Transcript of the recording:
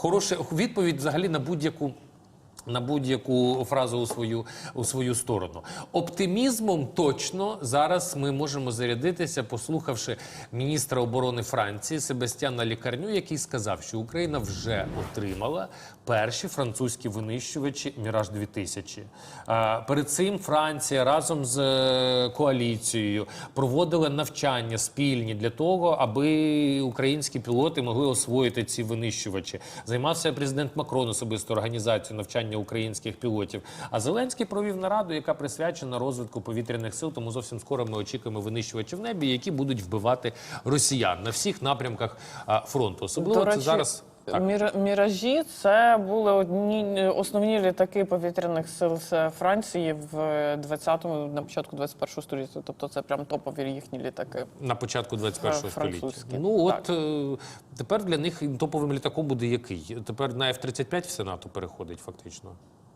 хороша відповідь взагалі на будь-яку. На будь-яку фразу у свою у свою сторону. Оптимізмом точно зараз ми можемо зарядитися, послухавши міністра оборони Франції Себастьяна Лікарню, який сказав, що Україна вже отримала перші французькі винищувачі Міраж 2000 А, Перед цим Франція разом з е, коаліцією проводила навчання спільні для того, аби українські пілоти могли освоїти ці винищувачі. Займався президент Макрон особисто організацією навчання українських пілотів. А Зеленський провів нараду, яка присвячена розвитку повітряних сил. Тому зовсім скоро ми очікуємо винищувачі в небі, які будуть вбивати росіян на всіх напрямках фронту. Особливо До це зараз. Так. Мір, міражі це були одні основні літаки повітряних сил Франції в 20-му, на початку 21-го століття. Тобто це прям топові їхні літаки. На початку 21-го століття. Ну от е, тепер для них топовим літаком буде який? Тепер на F-35 все НАТО переходить фактично.